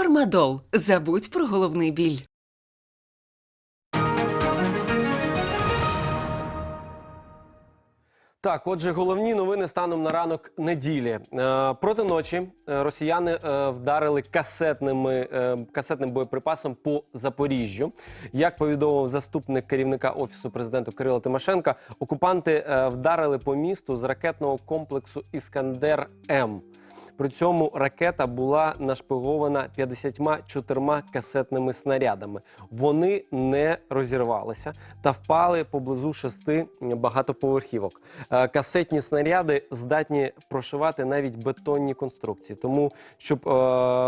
Фармадол. Забудь про головний біль. Так, отже, головні новини станом на ранок неділі. Е, проти ночі е, росіяни е, вдарили касетними е, касетним боєприпасом по Запоріжжю. Як повідомив заступник керівника офісу президента Кирила Тимошенка, окупанти е, вдарили по місту з ракетного комплексу Іскандер М. При цьому ракета була нашпигована 54 касетними снарядами. Вони не розірвалися та впали поблизу шести багатоповерхівок. Е, Касетні снаряди здатні прошивати навіть бетонні конструкції. Тому, щоб е,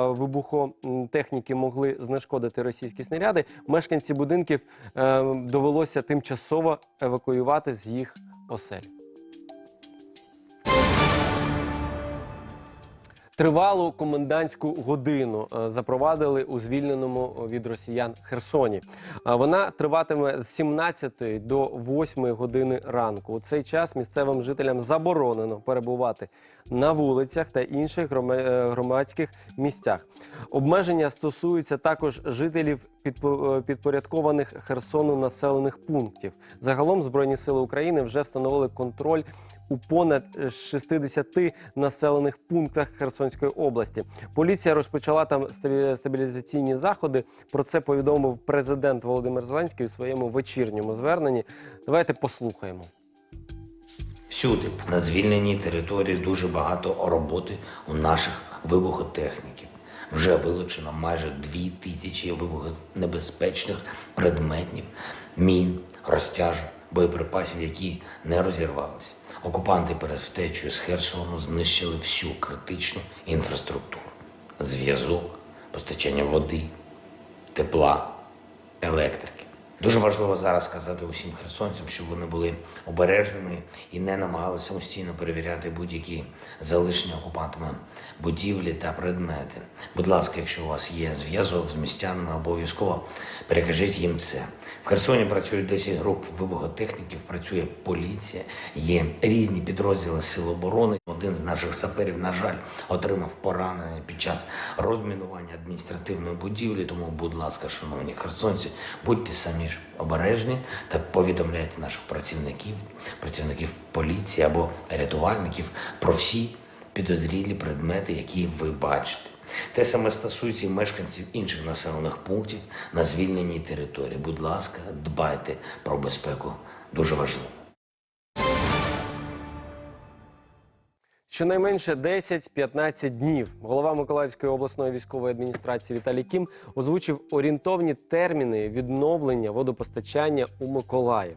вибухотехніки могли знешкодити російські снаряди, мешканці будинків е, довелося тимчасово евакуювати з їх осель. Тривалу комендантську годину е, запровадили у звільненому від росіян Херсоні. Е, Вона триватиме з 17 до 8 години ранку. У цей час місцевим жителям заборонено перебувати на вулицях та інших е, громадських місцях. Обмеження стосуються також жителів підпо- підпорядкованих Херсону населених пунктів. Загалом Збройні сили України вже встановили контроль у понад 60 населених пунктах Херсонської області. Поліція розпочала там стабі- стабілізаційні заходи. Про це повідомив президент Володимир Зеленський у своєму вечірньому зверненні. Давайте послухаємо. Всюди на звільненій території дуже багато роботи у наших вибухотехніків. Вже вилучено майже дві тисячі вибухонебезпечних предметів, мін, розтяжок, боєприпасів, які не розірвалися. Окупанти перед втечею з Херсону знищили всю критичну інфраструктуру: зв'язок, постачання води, тепла, електрики. Дуже важливо зараз сказати усім херсонцям, щоб вони були обережними і не намагалися самостійно перевіряти будь-які залишені окупантами будівлі та предмети. Будь ласка, якщо у вас є зв'язок з містянами, обов'язково перекажіть їм це. В Херсоні працюють 10 груп вибухотехніків, працює поліція, є різні підрозділи Сил оборони. Один з наших саперів, на жаль, отримав поранення під час розмінування адміністративної будівлі. Тому, будь ласка, шановні херсонці, будьте самі ж обережні та повідомляйте наших працівників, працівників поліції або рятувальників про всі підозрілі предмети, які ви бачите. Те саме стосується і мешканців інших населених пунктів на звільненій території. Будь ласка, дбайте про безпеку. Дуже важливо. Щонайменше 10-15 днів голова Миколаївської обласної військової адміністрації Віталій Кім озвучив орієнтовні терміни відновлення водопостачання у Миколаїв.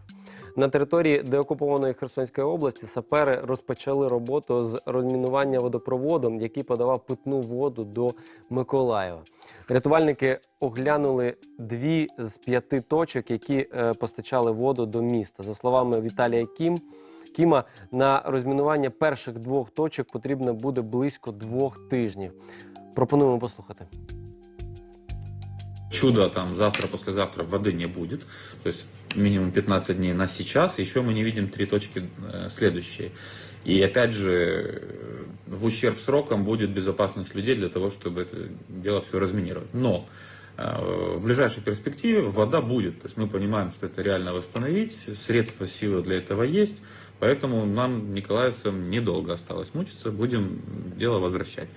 На території деокупованої Херсонської області сапери розпочали роботу з розмінування водопроводу, який подавав питну воду до Миколаєва. Рятувальники оглянули дві з п'яти точок, які е, постачали воду до міста. За словами Віталія Кім, Кіма на розмінування перших двох точок потрібно буде близько двох тижнів. Пропонуємо послухати. чудо там завтра, послезавтра воды не будет. То есть минимум 15 дней на сейчас. Еще мы не видим три точки э, следующие. И опять же, э, в ущерб срокам будет безопасность людей для того, чтобы это дело все разминировать. Но э, в ближайшей перспективе вода будет. То есть мы понимаем, что это реально восстановить. Средства, силы для этого есть. Поэтому нам, николаевцам, недолго осталось мучиться. Будем дело возвращать.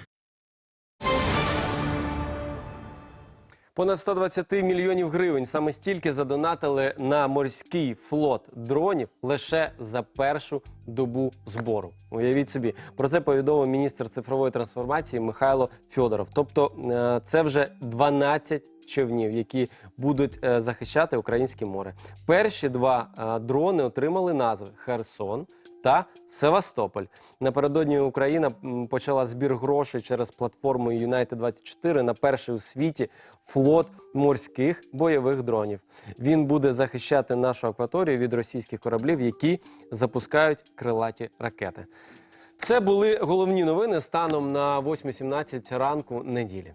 Понад 120 мільйонів гривень саме стільки задонатили на морський флот дронів лише за першу добу збору. Уявіть собі, про це повідомив міністр цифрової трансформації Михайло Фьодоров. Тобто, е, це вже 12 човнів, які будуть е, захищати українське море. Перші два е, дрони отримали назви Херсон. Та Севастополь напередодні Україна почала збір грошей через платформу United 24 на перший у світі флот морських бойових дронів. Він буде захищати нашу акваторію від російських кораблів, які запускають крилаті ракети. Це були головні новини станом на 8.17 ранку неділі.